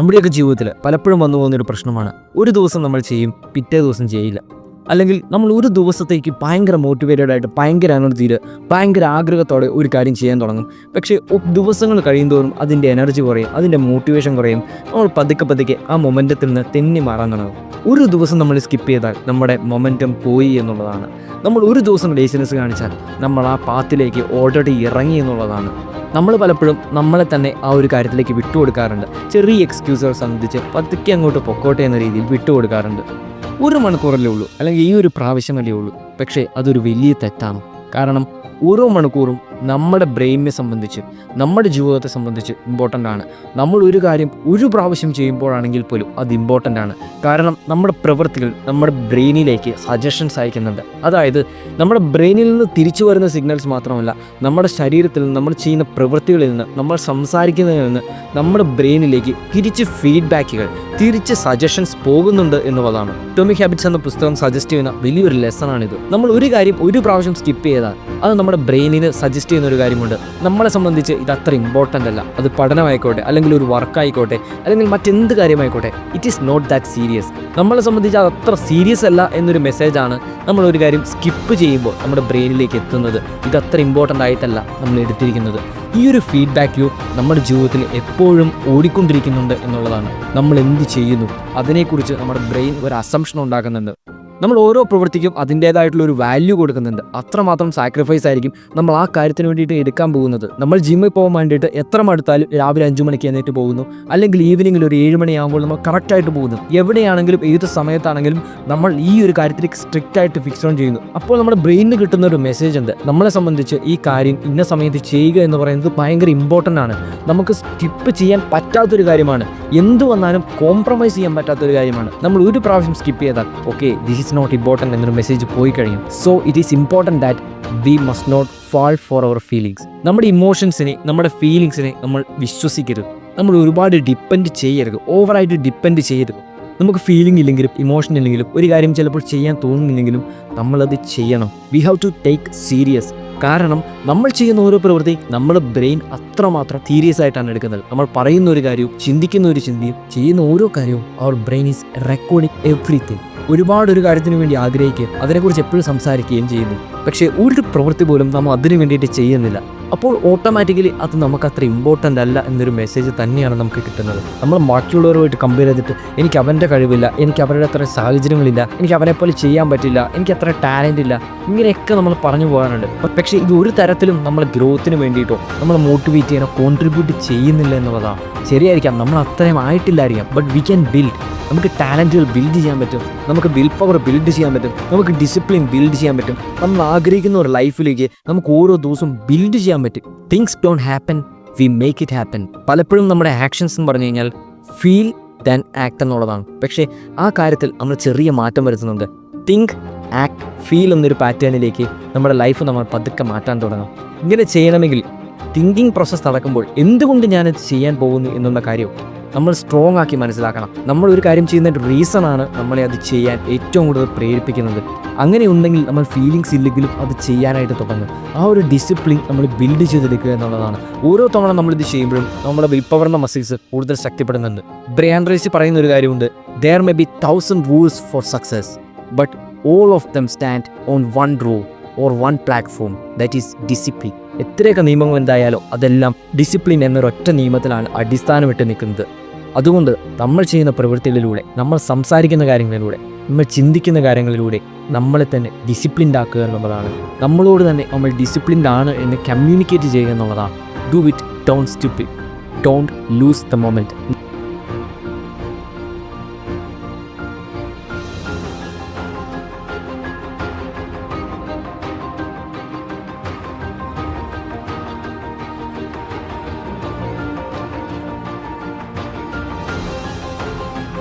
നമ്മുടെയൊക്കെ ജീവിതത്തിൽ പലപ്പോഴും വന്നു പോകുന്നൊരു പ്രശ്നമാണ്. ഒരു ദിവസം നമ്മൾ ചെയ്യും പിറ്റേ ദിവസം ചെയ്യില്ല. അല്ലെങ്കിൽ നമ്മൾ ഒരു ദിവസത്തേക്ക് ഭയങ്കര മോട്ടിവേറ്റഡ് ആയിട്ട് ഭയങ്കര എനർജിയിൽ ഭയങ്കര ആഗ്രഹത്തോടെ ഒരു കാര്യം ചെയ്യാൻ തുടങ്ങും. പക്ഷേ ദിവസങ്ങൾ കഴിയുന്തോറും അതിന്റെ എനർജി കുറയും അതിന്റെ മോട്ടിവേഷൻ കുറയും. നമ്മൾ പതുക്കെ പതുക്കെ ആ മൊമെന്റത്തിൽ നിന്ന് തെന്നി മാറാൻ തുടങ്ങും. ഒരു ദിവസം നമ്മൾ സ്കിപ്പ് ചെയ്താൽ നമ്മുടെ മൊമെന്റം പോയി എന്നുള്ളതാണ്. നമ്മൾ ഒരു ദിവസം ലേസിനെസ് കാണിച്ചാൽ നമ്മൾ ആ പാത്തിലേക്ക് ഓൾറെഡി ഇറങ്ങി എന്നുള്ളതാണ്. നമ്മൾ പലപ്പോഴും നമ്മളെ തന്നെ ആ ഒരു കാര്യത്തിലേക്ക് വിട്ടുകൊടുക്കാറുണ്ട്. ചെറിയ എക്സ്ക്യൂസുകൾ സംബന്ധിച്ച് പതുക്കെ അങ്ങോട്ട് പൊക്കോട്ടെ എന്ന രീതിയിൽ വിട്ടുകൊടുക്കാറുണ്ട്. ഒരു മണിക്കൂറല്ലേ ഉള്ളൂ. അല്ലെങ്കിൽ ഈ ഒരു പ്രാവശ്യമല്ലേ ഉള്ളൂ. പക്ഷേ അതൊരു വലിയ തെറ്റാണ്. കാരണം ഓരോ മണിക്കൂറും നമ്മുടെ ബ്രെയിനിനെ സംബന്ധിച്ച് നമ്മുടെ ജീവിതത്തെ സംബന്ധിച്ച് ഇമ്പോർട്ടന്റ് ആണ്. നമ്മൾ ഒരു കാര്യം ഒരു പ്രാവശ്യം ചെയ്യുമ്പോഴാണെങ്കിൽ പോലും അത് ഇമ്പോർട്ടന്റ് ആണ്. കാരണം നമ്മുടെ പ്രവൃത്തികൾ നമ്മുടെ ബ്രെയിനിലേക്ക് സജഷൻസ് അയക്കുന്നുണ്ട്. അതായത് നമ്മുടെ ബ്രെയിനിൽ നിന്ന് തിരിച്ചു വരുന്ന സിഗ്നൽസ് മാത്രമല്ല നമ്മുടെ ശരീരത്തിൽ നിന്ന് നമ്മൾ ചെയ്യുന്ന പ്രവൃത്തികളിൽ നിന്ന് നമ്മൾ സംസാരിക്കുന്നതിൽ നിന്ന് നമ്മുടെ ബ്രെയിനിലേക്ക് തിരിച്ച് ഫീഡ്ബാക്കുകൾ തിരിച്ച് സജഷൻസ് പോകുന്നുണ്ട് എന്നുള്ളതാണ്. ടോമിക് ഹാബിറ്റ്സ് എന്ന പുസ്തകം സജസ്റ്റ് ചെയ്യുന്ന വലിയൊരു ലെസൺ ആണിത്. നമ്മൾ ഒരു കാര്യം ഒരു പ്രാവശ്യം സ്കിപ്പ് ചെയ്താൽ അത് നമ്മുടെ ബ്രെയിനിന് സജസ്റ്റ് ചെയ്യുന്ന ഒരു കാര്യമുണ്ട്. നമ്മളെ സംബന്ധിച്ച് ഇത് അത്ര ഇമ്പോർട്ടന്റ് അല്ല. അത് പഠനമായിക്കോട്ടെ അല്ലെങ്കിൽ ഒരു വർക്കായിക്കോട്ടെ അല്ലെങ്കിൽ മറ്റെന്ത് കാര്യമായിക്കോട്ടെ it is not that serious നമ്മളെ സംബന്ധിച്ച് അത് അത്ര സീരിയസ് അല്ല എന്നൊരു മെസ്സേജാണ് നമ്മൾ ഒരു കാര്യം സ്കിപ്പ് ചെയ്യുമ്പോൾ നമ്മുടെ ബ്രെയിനിലേക്ക് എത്തുന്നത്. ഇത് അത്ര ഇമ്പോർട്ടന്റ് ആയിട്ടല്ല നമ്മൾ എടുത്തിരിക്കുന്നത്. ഈ ഒരു ഫീഡ്ബാക്ക് ലൂപ്പ് നമ്മുടെ ജീവിതത്തിൽ എപ്പോഴും ഓടിക്കൊണ്ടിരിക്കുന്നുണ്ട് എന്നുള്ളതാണ്. നമ്മൾ എന്ത് ചെയ്യുന്നു? അതിനെക്കുറിച്ച് നമ്മുടെ ബ്രെയിൻ ഒരു അസംഷൻ ഉണ്ടാക്കുന്നുണ്ട്. നമ്മൾ ഓരോ പ്രവൃത്തിക്കും അതിന്റേതായിട്ടുള്ള ഒരു വാല്യൂ കൊടുക്കുന്നുണ്ട്. അത്രമാത്രം സാക്രിഫൈസ് ആയിരിക്കും നമ്മൾ ആ കാര്യത്തിന് വേണ്ടിയിട്ട് എടുക്കാൻ പോകുന്നത്. നമ്മൾ ജിമ്മിൽ പോകാൻ വേണ്ടിയിട്ട് എത്ര മടുത്താലും രാവിലെ അഞ്ചു മണിക്ക് എന്നിട്ട് പോകുന്നു. അല്ലെങ്കിൽ ഈവനിങ്ങിൽ ഒരു ഏഴ് മണിയാകുമ്പോൾ നമ്മൾ കറക്റ്റായിട്ട് പോകുന്നു. എവിടെയാണെങ്കിലും ഏത് സമയത്താണെങ്കിലും നമ്മൾ ഈ ഒരു കാര്യത്തിലേക്ക് സ്ട്രിക്റ്റ് ആയിട്ട് ഫിക്സ് ഓൺ ചെയ്യുന്നു. അപ്പോൾ നമ്മുടെ ബ്രെയിനിന് കിട്ടുന്ന ഒരു മെസ്സേജ് ഉണ്ട് നമ്മളെ സംബന്ധിച്ച് ഈ കാര്യം ഇന്ന സമയത്ത് ചെയ്യുക എന്ന് പറയുന്നത് ഭയങ്കര ഇമ്പോർട്ടന്റ് ആണ്. നമുക്ക് സ്കിപ്പ് ചെയ്യാൻ പറ്റാത്തൊരു കാര്യമാണ്. എന്ത് വന്നാലും കോംപ്രമൈസ് ചെയ്യാൻ പറ്റാത്തൊരു കാര്യമാണ്. നമ്മൾ ഒരു പ്രാവശ്യം സ്കിപ്പ് ചെയ്താൽ okay this is not important എന്നൊരു മെസ്സേജ് പോയി കഴിയും so it is important that we must not fall for our feelings നമ്മുടെ ഇമോഷൻസിനെ നമ്മുടെ ഫീലിങ്സിനെ നമ്മൾ വിശ്വസിക്കരുത്. നമ്മൾ ഒരുപാട് ഡിപ്പെൻഡ് ചെയ്യരുത്. ഓവറായിട്ട് ഡിപ്പെൻഡ് ചെയ്യരുത്. നമുക്ക് ഫീലിംഗ് ഇല്ലെങ്കിലും ഇമോഷൻ ഇല്ലെങ്കിലും ഒരു കാര്യം ചിലപ്പോൾ ചെയ്യാൻ തോന്നുന്നില്ലെങ്കിലും നമ്മളത് ചെയ്യണം. We have to take serious കാരണം നമ്മൾ ചെയ്യുന്ന ഓരോ പ്രവൃത്തി നമ്മുടെ ബ്രെയിൻ അത്രമാത്രം സീരിയസ് ആയിട്ടാണ് എടുക്കുന്നത്. നമ്മൾ പറയുന്ന ഒരു കാര്യവും ചിന്തിക്കുന്ന ഒരു ചിന്തയും ചെയ്യുന്ന ഓരോ കാര്യവും our brain is recording everything ഒരുപാട് ഒരു കാര്യത്തിന് വേണ്ടി ആഗ്രഹിക്കുകയും അതിനെക്കുറിച്ച് എപ്പോഴും സംസാരിക്കുകയും ചെയ്യുന്നു. പക്ഷേ ഒരു പ്രവൃത്തി പോലും നമ്മൾ അതിനു വേണ്ടിയിട്ട് ചെയ്യുന്നില്ല. അപ്പോൾ ഓട്ടോമാറ്റിക്കലി അത് നമുക്ക് അത്ര ഇമ്പോർട്ടന്റ് അല്ല എന്നൊരു മെസ്സേജ് തന്നെയാണ് നമുക്ക് കിട്ടുന്നത്. നമ്മൾ ബാക്കിയുള്ളവരുമായിട്ട് കമ്പയർ ചെയ്തിട്ട് എനിക്ക് അവന്റെ കഴിവില്ല എനിക്ക് അവരുടെ അത്ര സാഹചര്യങ്ങളില്ല എനിക്ക് അവനെ പോലെ ചെയ്യാൻ പറ്റില്ല എനിക്ക് അത്ര ടാലന്റ് ഇല്ല ഇങ്ങനെയൊക്കെ നമ്മൾ പറഞ്ഞു പോകാനുണ്ട് പക്ഷേ ഇത് ഒരു തരത്തിലും നമ്മളെ ഗ്രോത്തിന് വേണ്ടിയിട്ടോ നമ്മളെ മോട്ടിവേറ്റ് ചെയ്യാനോ കോൺട്രിബ്യൂട്ട് ചെയ്യുന്നില്ല എന്നുള്ളതാണ്. ശരിയായിരിക്കാം നമ്മൾ അത്രയും ആയിട്ടില്ലായിരിക്കാം ബട്ട് വി ക്യാൻ ബിൽഡ് നമുക്ക് ടാലന്റുകൾ ബിൽഡ് ചെയ്യാൻ പറ്റും നമുക്ക് വിൽ പവർ ബിൽഡ് ചെയ്യാൻ പറ്റും നമുക്ക് ഡിസിപ്ലിൻ ബിൽഡ് ചെയ്യാൻ പറ്റും. നമ്മൾ ആഗ്രഹിക്കുന്ന ഒരു ലൈഫിലേക്ക് നമുക്ക് ഓരോ ദിവസവും ബിൽഡ് ചെയ്യാൻ പറ്റും. Things don't happen we make it happen പലപ്പോഴും നമ്മുടെ ആക്ഷൻസ് എന്ന് പറഞ്ഞു കഴിഞ്ഞാൽ ഫീൽ ദാൻ ആക്ട് എന്നുള്ളതാണ്. പക്ഷേ ആ കാര്യത്തിൽ നമ്മൾ ചെറിയ മാറ്റം വരുത്തുന്നുണ്ട്. തിങ്ക് ആക്ട് ഫീൽ എന്നൊരു പാറ്റേണിലേക്ക് നമ്മുടെ ലൈഫ് നമ്മൾ പതുക്കെ മാറ്റാൻ തുടങ്ങാം. ഇങ്ങനെ ചെയ്യണമെങ്കിൽ തിങ്കിങ് പ്രോസസ്സ് നടക്കുമ്പോൾ എന്തുകൊണ്ട് ഞാനത് ചെയ്യാൻ പോകുന്നു എന്നുള്ള കാര്യം നമ്മൾ സ്ട്രോങ് ആക്കി മനസ്സിലാക്കണം. നമ്മൾ ഒരു കാര്യം ചെയ്യുന്ന റീസൺ ആണ് നമ്മളെ അത് ചെയ്യാൻ ഏറ്റവും കൂടുതൽ പ്രേരിപ്പിക്കുന്നത്. അങ്ങനെ ഉണ്ടെങ്കിൽ നമ്മൾ ഫീലിങ്സ് ഇല്ലെങ്കിലും അത് ചെയ്യാനായിട്ട് തുടങ്ങും. ആ ഒരു ഡിസിപ്ലിൻ നമ്മൾ ബിൽഡ് ചെയ്തെടുക്കുക എന്നുള്ളതാണ്. ഓരോ തവണ നമ്മളിത് ചെയ്യുമ്പോഴും നമ്മുടെ വിൽ മസിൽസ് കൂടുതൽ ശക്തിപ്പെടുന്നുണ്ട്. ബ്രയാൻ റേസി പറയുന്ന ഒരു കാര്യമുണ്ട്. There may be thousand rules for success but all of them stand on one rule or one platform that is discipline എത്രയൊക്കെ നിയമങ്ങൾ എന്തായാലും അതെല്ലാം ഡിസിപ്ലിൻ എന്നൊരൊറ്റ നിയമത്തിലാണ് അടിസ്ഥാനമിട്ട് നിൽക്കുന്നത്. അതുകൊണ്ട് നമ്മൾ ചെയ്യുന്ന പ്രവൃത്തികളിലൂടെ നമ്മൾ സംസാരിക്കുന്ന കാര്യങ്ങളിലൂടെ നമ്മൾ ചിന്തിക്കുന്ന കാര്യങ്ങളിലൂടെ നമ്മളെ തന്നെ ഡിസിപ്ലിൻഡ് ആക്കുക എന്നുള്ളതാണ്. നമ്മളോട് തന്നെ നമ്മൾ ഡിസിപ്ലിൻഡ് ആണ് എന്ന് കമ്മ്യൂണിക്കേറ്റ് ചെയ്യുക എന്നുള്ളതാണ്. Do it don't stupid don't lose the moment